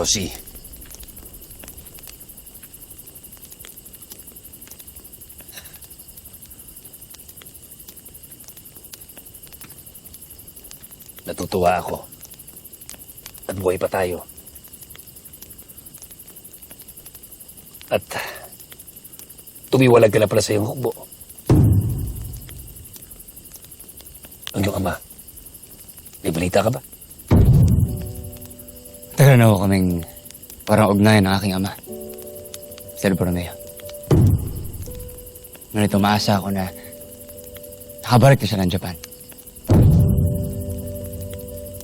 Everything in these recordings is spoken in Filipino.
Rosie. Natutuwa ako. At buhay pa tayo. At tumiwalag ka na pala sa iyong hukbo. Iyong ama. May balita ka ba? Tagal na ako kaming parang ugnayan ng aking ama. Sir Borromeo. Ngunit umaasa ako na nakabalik na siya ng Japan.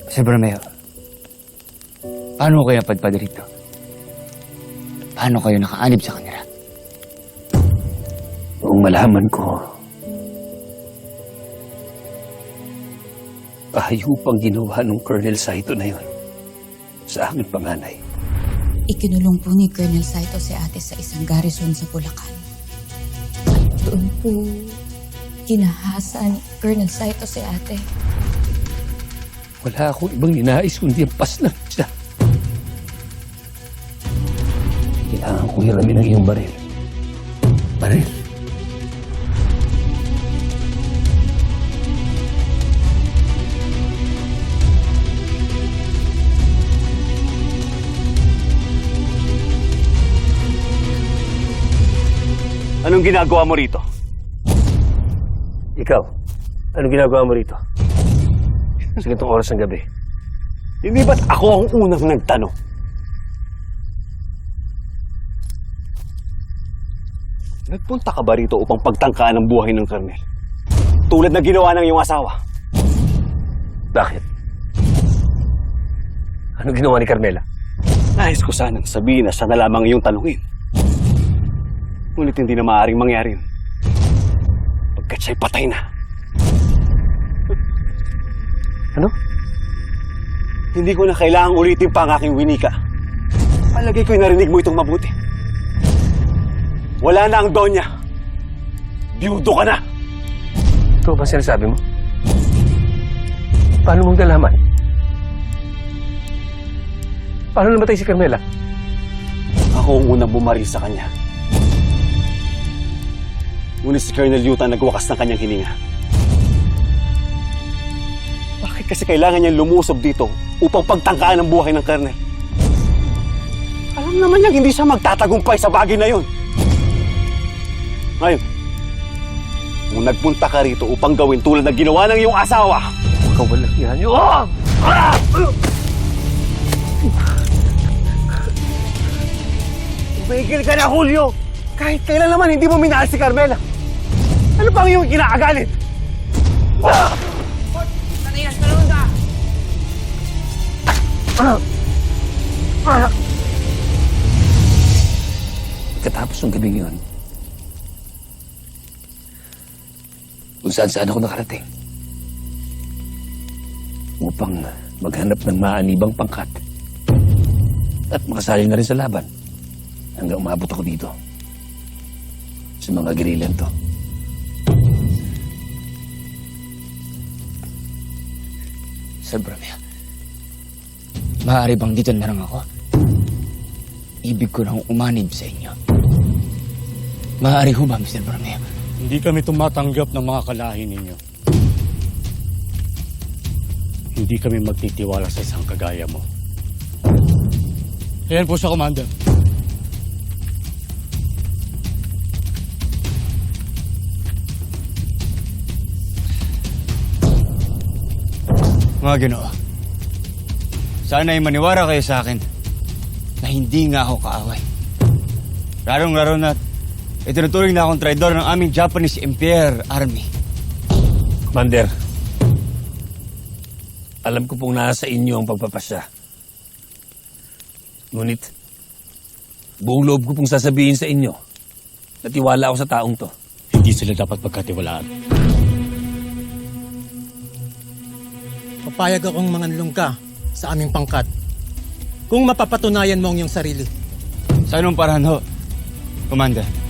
Sir Borromeo, paano ko kayo napadpad rito? Paano kayo nakaanib sa kanila? Noong malaman ko, kahayupang ginawa ng Colonel Saito na yon sa aming panganay. Ikinulong po ni Colonel Saito si ate sa isang garrison sa Bulacan. Doon po ginahasa ni Colonel Saito si ate. Wala akong ibang ninais kundi ang pas lang siya. Kailangan ko hiramin ang iyong baril. Baril? Anong ginagawa mo rito? Ikaw, anong ginagawa mo rito? Sa ganitong oras ng gabi. Hindi ba't ako ang unang nagtanong? Nagpunta ka ba rito upang pagtangkaan ang buhay ng Karnel? Tulad na ginawa ng iyong asawa. Bakit? Ano ginawa ni Carmela? Nais ko sanang sabihin na siya na lamang iyong tanungin. Ngunit hindi na maaaring mangyari yun. Pagkat siya'y patay na. Ano? Hindi ko na kailangang ulitin pa ang aking winika. Palagay ko'y narinig mo itong mabuti. Wala na ang Donya. Biyudo ka na. Ito ba sinasabi mo? Paano mong nalaman? Paano namatay si Carmela? Ako ang unang bumaril sa kanya. Ngunit si Colonel Yuta nagwakas ng kanyang hininga. Bakit kasi kailangan niyang lumusob dito upang pagtangkaan ang buhay ng Colonel? Alam naman niyang hindi siya magtatagumpay sa bagay na yun. Ngayon, kung nagpunta ka rito upang gawin tulad na ginawa ng iyong asawa, walang yan. Oh! Ah! Tumigil ka na, Julio! Kahit kailan naman hindi mo minahal si Carmela. Ano pang iyong kinakagalit? Katapos ng gabi yun, kung saan saan ako nakarating upang maghanap ng maanibang pangkat at makasali na rin sa laban hanggang umabot ako dito sa mga gerilan to. Sir Borromeo, maaari bang dito na lang ako? Ibig ko nang umanib sa inyo. Maaari ho ba, Mr. Borromeo? Hindi kami tumatanggap ng mga kalahi ninyo. Hindi kami magtitiwala sa isang kagaya mo. Ayan po siya, Commander. Mga ginoo, sana ay maniwara kayo sa akin na hindi nga ako kaaway. Larong-laro na itinuturing na akong traidor ng aming Japanese Empire Army. Commander, alam ko pong nasa inyo ang pagpapasya. Ngunit, buong loob ko pong sasabihin sa inyo na tiwala ako sa taong to. Hindi sila dapat pagkatiwalaan. Papayag akong manganlong ka sa aming pangkat kung mapapatunayan mo ang iyong sarili. Sa anong paraan ho, Commander?